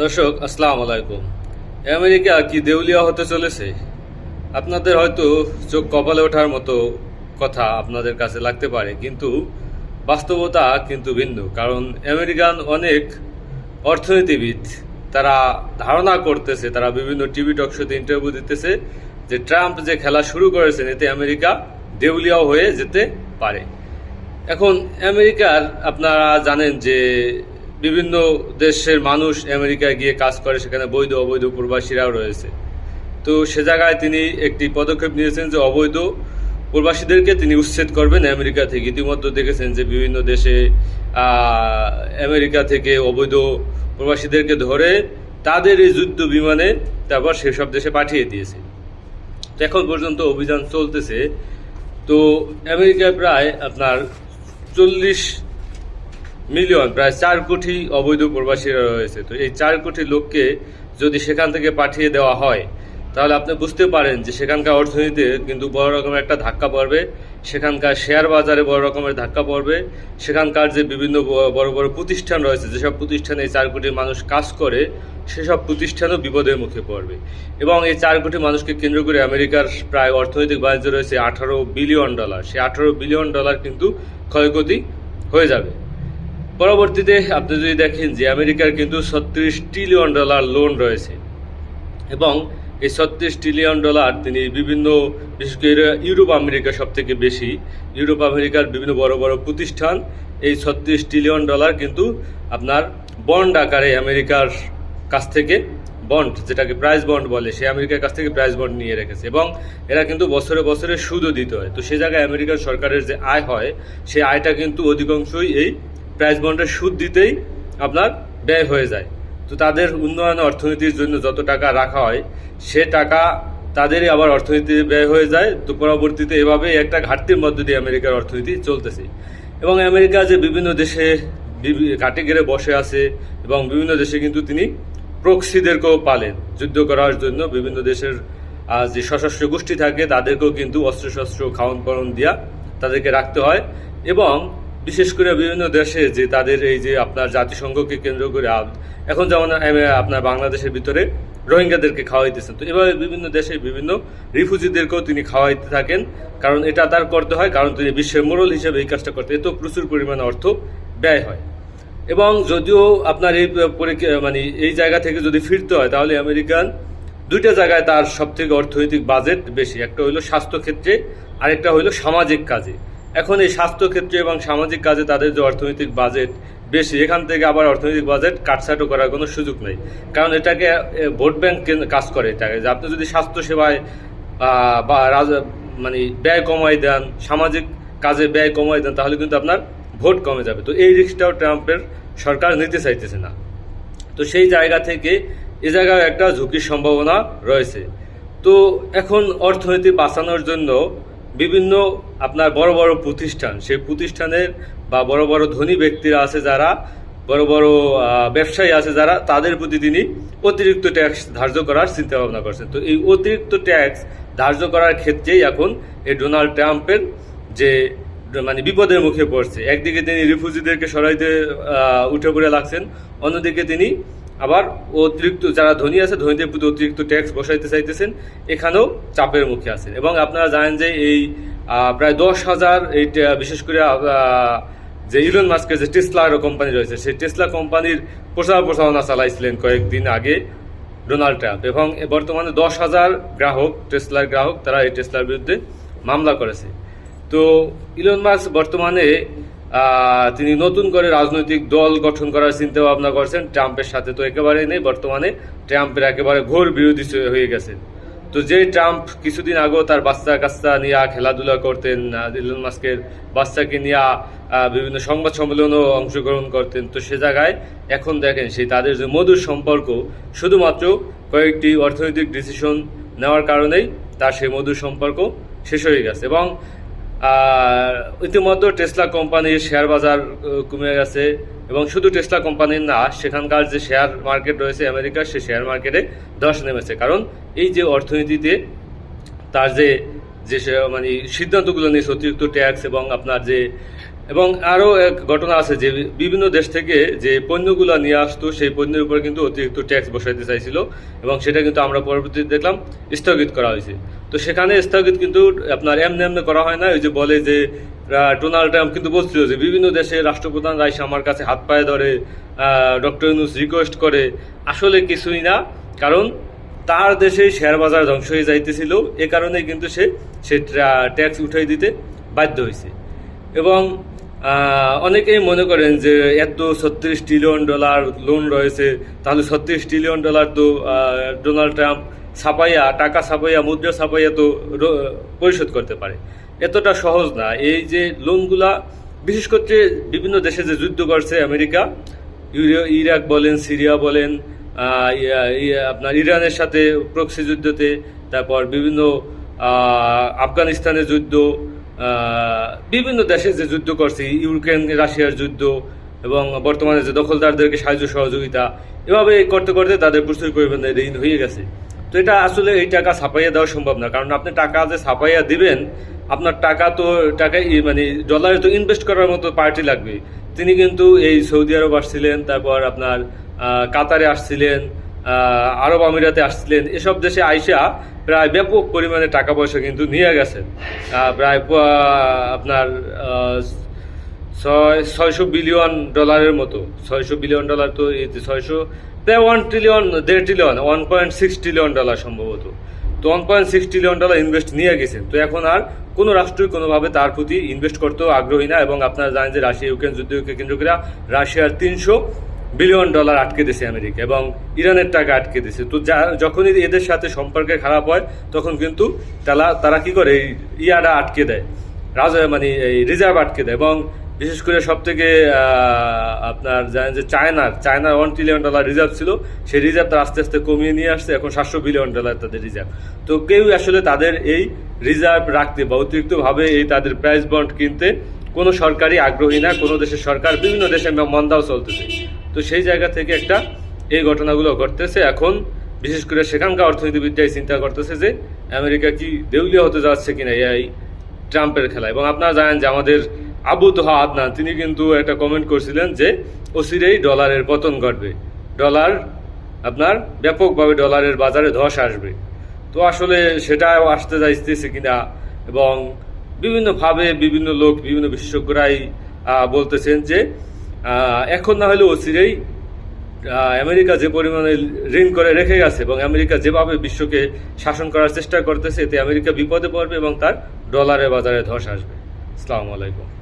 দর্শক, আসসালামু আলাইকুম। আমেরিকা কি দেউলিয়া হতে চলেছে? আপনাদের হয়তো চোখ কপালে ওঠার মতো কথা আপনাদের কাছে লাগতে পারে, কিন্তু বাস্তবতা কিন্তু ভিন্ন, কারণ আমেরিকান অনেক অর্থনীতিবিদ তারা ধারণা করতেছে, তারা বিভিন্ন টিভি টক শোতে ইন্টারভিউ দিতেছে যে ট্রাম্প যে খেলা শুরু করেছেন, এতে আমেরিকা দেউলিয়াও হয়ে যেতে পারে। এখন আমেরিকার আপনারা জানেন যে বিভিন্ন দেশের মানুষ আমেরিকায় গিয়ে কাজ করে, সেখানে বৈধ, অবৈধ প্রবাসীরাও রয়েছে। তো সে জায়গায় তিনি একটি পদক্ষেপ নিয়েছেন যে অবৈধ প্রবাসীদেরকে তিনি উচ্ছেদ করবেন আমেরিকা থেকে। ইতিমধ্যে দেখেছেন যে বিভিন্ন দেশে আমেরিকা থেকে অবৈধ প্রবাসীদেরকে ধরে তাদের এই যুদ্ধ বিমানে তারপর সেসব দেশে পাঠিয়ে দিয়েছে। এখন পর্যন্ত অভিযান চলতেছে। তো আমেরিকায় প্রায় আপনার চল্লিশ মিলিয়ন, প্রায় চার কোটি অবৈধ প্রবাসীরা রয়েছে। তো এই চার কোটি লোককে যদি সেখান থেকে পাঠিয়ে দেওয়া হয়, তাহলে আপনি বুঝতে পারেন যে সেখানকার অর্থনীতিতে কিন্তু বড় রকমের একটা ধাক্কা পড়বে, সেখানকার শেয়ার বাজারে বড় রকমের ধাক্কা পড়বে, সেখানকার যে বিভিন্ন বড় বড় প্রতিষ্ঠান রয়েছে, যেসব প্রতিষ্ঠানে এই চার কোটি মানুষ কাজ করে, সেসব প্রতিষ্ঠানও বিপদের মুখে পড়বে। এবং এই চার কোটি মানুষকে কেন্দ্র করে আমেরিকার প্রায় অর্থনৈতিক বাণিজ্য রয়েছে আঠারো বিলিয়ন ডলার। সেই আঠারো বিলিয়ন ডলার কিন্তু ক্ষয়ক্ষতি হয়ে যাবে। পরবর্তীতে আপনি যদি দেখেন যে আমেরিকার কিন্তু ছত্রিশ ট্রিলিয়ন ডলার লোন রয়েছে এবং এই ছত্রিশ ট্রিলিয়ন ডলার তিনি বিভিন্ন, বিশেষ করে ইউরোপ আমেরিকা সব থেকে বেশি, ইউরোপ আমেরিকার বিভিন্ন বড় বড় প্রতিষ্ঠান, এই ছত্রিশ ট্রিলিয়ন ডলার কিন্তু আপনার বন্ড আকারে আমেরিকার কাছ থেকে বন্ড যেটাকে প্রাইস বন্ড বলে, সে আমেরিকার কাছ থেকে প্রাইস বন্ড নিয়ে রেখেছে এবং এরা কিন্তু বছরে বছরে সুদও দিতে হয়। তো সে জায়গায় আমেরিকার সরকারের যে আয় হয় সেই আয়টা কিন্তু অধিকাংশই এই প্রাইস বন্ডের সুদ দিতেই আপনার ব্যয় হয়ে যায়। তো তাদের উন্নয়ন অর্থনীতির জন্য যত টাকা রাখা হয়, সে টাকা তাদেরই আবার অর্থনীতি ব্যয় হয়ে যায়। তো পরবর্তীতে এভাবে একটা ঘাটতির মধ্য দিয়ে আমেরিকার অর্থনীতি চলতেছে। এবং আমেরিকা যে বিভিন্ন দেশে কাটে গেড়ে বসে আছে এবং বিভিন্ন দেশে কিন্তু তিনি প্রক্সিদেরকেও পালেন। যুদ্ধ করার জন্য বিভিন্ন দেশের যে সশস্ত্র গোষ্ঠী থাকে, তাদেরকেও কিন্তু অস্ত্রশস্ত্র খাওয়ন পরন দিয়া তাদেরকে রাখতে হয়। এবং বিশেষ করে বিভিন্ন দেশে যে তাদের এই যে আপনার জাতিসংঘকে কেন্দ্র করে এখন যেমন আপনার বাংলাদেশের ভিতরে রোহিঙ্গাদেরকে খাওয়াইতেছেন। তো এভাবে বিভিন্ন দেশে বিভিন্ন রিফিউজিদেরকেও তিনি খাওয়াইতে থাকেন। কারণ এটা তার করতে হয়, কারণ তিনি বিশ্বের মোড়ল হিসেবে এই কাজটা করতে এত প্রচুর পরিমাণে অর্থ ব্যয় হয়। এবং যদিও আপনার এই মানে এই জায়গা থেকে যদি ফিরতে হয়, তাহলে আমেরিকান দুইটা জায়গায় তার সব থেকে অর্থনৈতিক বাজেট বেশি। একটা হইল স্বাস্থ্যক্ষেত্রে, আরেকটা হইল সামাজিক কাজে। এখন এই স্বাস্থ্যক্ষেত্রে এবং সামাজিক কাজে তাদের যে অর্থনৈতিক বাজেট বেশি, এখান থেকে আবার অর্থনৈতিক বাজেট কাটছাটো করার কোনো সুযোগ নেই। কারণ এটাকে ভোট ব্যাংক কাজ করে এটাকে? যে আপনি যদি স্বাস্থ্যসেবায় বা মানে ব্যয় কমাই দেন, সামাজিক কাজে ব্যয় কমাই দেন, তাহলে কিন্তু আপনার ভোট কমে যাবে। তো এই রিক্সটাও ট্রাম্পের সরকার নিতে চাইতেছে না। তো সেই জায়গা থেকে এ জায়গায় একটা ঝুঁকির সম্ভাবনা রয়েছে। তো এখন অর্থনীতি বাঁচানোর জন্য বিভিন্ন আপনার বড় বড় প্রতিষ্ঠান, সেই প্রতিষ্ঠানের বা বড় বড় ধনী ব্যক্তিরা আছে যারা, বড় বড় ব্যবসায়ী আছে যারা, তাদের প্রতি তিনি অতিরিক্ত ট্যাক্স ধার্য করার চিন্তা ভাবনা করছেন। তো এই অতিরিক্ত ট্যাক্স ধার্য করার ক্ষেত্রেই এখন এই ডোনাল্ড ট্রাম্পের যে মানে বিপদের মুখে পড়ছে। একদিকে তিনি রিফিউজিদেরকে সরাইতে উঠে পড়ে লাগছেন, অন্যদিকে তিনি আবার অতিরিক্ত যারা ধনী আছে, ধনীদের প্রতি অতিরিক্ত ট্যাক্স বসাইতে চাইতেছেন, এখানেও চাপের মুখে আছেন। এবং আপনারা জানেন যে এই প্রায় দশ হাজার এই বিশেষ করে যে ইলন মাস্কের যে টেসলা কোম্পানি রয়েছে, সেই টেসলা কোম্পানির প্রচার প্রচারণা চালাইছিলেন কয়েকদিন আগে ডোনাল্ড ট্রাম্প। এবং বর্তমানে দশ হাজার গ্রাহক টেসলার গ্রাহক, তারা এই টেসলার বিরুদ্ধে মামলা করেছে। তো ইলন মাস্ক বর্তমানে তিনি নতুন করে রাজনৈতিক দল গঠন করার চিন্তা ভাবনা করছেন। ট্রাম্পের সাথে তো একেবারেই নেই, বর্তমানে ট্রাম্পের একেবারে ঘোর বিরোধী হয়ে গেছে। তো যে ট্রাম্প কিছুদিন আগেও তার বাচ্চা কাচ্চা নিয়ে খেলাধুলা করতেন ইলন মাস্কের বাচ্চাকে নিয়ে বিভিন্ন সংবাদ সম্মেলনেও অংশগ্রহণ করতেন, তো সে জায়গায় এখন দেখেন সেই তাদের যে মধুর সম্পর্ক, শুধুমাত্র কয়েকটি অর্থনৈতিক ডিসিশন নেওয়ার কারণেই তার সেই মধুর সম্পর্ক শেষ হয়ে গেছে। এবং আর ইতিমধ্যে টেসলা কোম্পানির শেয়ার বাজার কমে গেছে এবং শুধু টেসলা কোম্পানির না, সেখানকার যে শেয়ার মার্কেট রয়েছে আমেরিকার সে শেয়ার মার্কেটে ধস নেমেছে। কারণ এই যে অর্থনীতিতে তার যে যে মানে সিদ্ধান্তগুলো নিয়েছে, অতিরিক্ত ট্যাক্স এবং আপনার যে এবং আরও এক ঘটনা আছে যে বিভিন্ন দেশ থেকে যে পণ্যগুলো নিয়ে আসতো, সেই পণ্যের উপর কিন্তু অতিরিক্ত ট্যাক্স বসাইতে চাইছিল এবং সেটা কিন্তু আমরা পরবর্তীতে দেখলাম স্থগিত করা হয়েছে। তো সেখানে স্থগিত কিন্তু আপনার এমনি এমনি করা হয় না, ওই যে বলে যে ডোনাল্ড ট্রাম্প কিন্তু বলছিল যে বিভিন্ন দেশে রাষ্ট্রপ্রধান রাইসে আমার কাছে হাত পায়ে ধরে ডক্টর ইউনুস রিকোয়েস্ট করে। আসলে কিছুই না, কারণ তার দেশে শেয়ার বাজার ধ্বংস হয়ে যাইতেছিল, এ কারণে কিন্তু সে সে ট্যাক্স উঠাই দিতে বাধ্য হয়েছে। এবং অনেকেই মনে করেন যে এত ছত্রিশ ট্রিলিয়ন ডলার লোন রয়েছে, তাহলে ছত্রিশ ট্রিলিয়ন ডলার তো ডোনাল্ড ট্রাম্প ছাপাইয়া, টাকা ছাপাইয়া, মুদ্রা ছাপাইয়া তো পরিশোধ করতে পারে। এতটা সহজ না। এই যে লোনগুলা বিশেষ করে বিভিন্ন দেশে যে যুদ্ধ করছে আমেরিকা ইরাক বলেন, সিরিয়া বলেন আপনার ইরানের সাথে প্রক্সি যুদ্ধতে, তারপর বিভিন্ন আফগানিস্তানের যুদ্ধ বিভিন্ন দেশে যে যুদ্ধ করছে, ইউক্রেন, রাশিয়ার যুদ্ধ এবং বর্তমানে যে দখলদারদেরকে সাহায্য সহযোগিতা, এভাবে করতে করতে তাদের প্রচুর পরিমাণে ঋণ হয়ে গেছে। তো এটা আসলে এই টাকা ছাপাইয়া দেওয়া সম্ভব না, কারণ আপনি টাকা যে ছাপাইয়া দিবেন, আপনার টাকা তো, টাকা মানে ডলারে তো ইনভেস্ট করার মতো পার্টি লাগবে। তিনি কিন্তু এই সৌদি আরব আসছিলেন, তারপর আপনার কাতারে আসছিলেন আরব আমিরাতে আসছিলেন, এসব দেশে আইসা প্রায় ব্যাপক পরিমাণে টাকা পয়সা কিন্তু নিয়ে আহ, প্রায় আপনার ছয় ছয়শো বিলিয়ন ডলারের মতো। ছয়শো বিলিয়ন ডলার তো ছয়শো প্রায় ওয়ান ট্রিলিয়ন দেড় trillion one point six trillion dollar সম্ভবত। তো one point six trillion dollar invest নিয়ে গেছেন তো এখন আর কোনো রাষ্ট্রই কোনোভাবে তার প্রতি ইনভেস্ট করতেও আগ্রহী না এবং আপনারা জানেন যে রাশিয়া ইউক্রেন যুদ্ধকে কেন্দ্র করে রাশিয়ার তিনশো বিলিয়ন ডলার আটকে দিয়েছে আমেরিকা এবং ইরানের টাকা আটকে দিয়েছে। তো যা, যখনই এদের সাথে সম্পর্কে খারাপ হয়, তখন কিন্তু তারা তারা কি করে ইয়াটা আটকে দেয়। রাজা মানে এই রিজার্ভ আটকে দেয় এবং বিশেষ করে সব থেকে আপনার জানেন যে চায়নার চায়নার ওয়ান ট্রিলিয়ন ডলার রিজার্ভ ছিল, সেই রিজার্ভ তারা আস্তে আস্তে কমিয়ে নিয়ে আসছে, এখন সাতশো বিলিয়ন ডলার তাদের রিজার্ভ। তো কেউ আসলে তাদের এই রিজার্ভ রাখতে বা অতিরিক্তভাবে এই তাদের প্রাইস বন্ড কিনতে কোনো সরকারই আগ্রহী না, কোনো দেশের সরকার, বিভিন্ন দেশে মন্দাও চলতেছে। তো সেই জায়গা থেকে একটা এই ঘটনাগুলো ঘটতেছে। এখন বিশেষ করে সেখানকার অর্থনীতিবিদরাই চিন্তা করতেছে যে আমেরিকা কি দেউলিয়া হতে যাচ্ছে কিনা এই ট্রাম্পের খেলা এবং আপনারা জানেন যে আমাদের আবু তোহা আদনান, তিনি কিন্তু একটা কমেন্ট করছিলেন যে অচিরেই ডলারের পতন ঘটবে। ডলার আপনার ব্যাপকভাবে ডলারের বাজারে ধস আসবে। তো আসলে সেটাও আসতে যাইতেছে কিনা এবং বিভিন্নভাবে বিভিন্ন লোক, বিভিন্ন বিশেষজ্ঞরাই বলতেছেন যে এখন না হলে অচিরেই আমেরিকা যে পরিমাণে ঋণ করে রেখে গেছে এবং আমেরিকা যেভাবে বিশ্বকে শাসন করার চেষ্টা করতেছে, এতে আমেরিকা বিপদে পড়বে এবং তার ডলারের বাজারে ধস আসবে। আসসালামু আলাইকুম।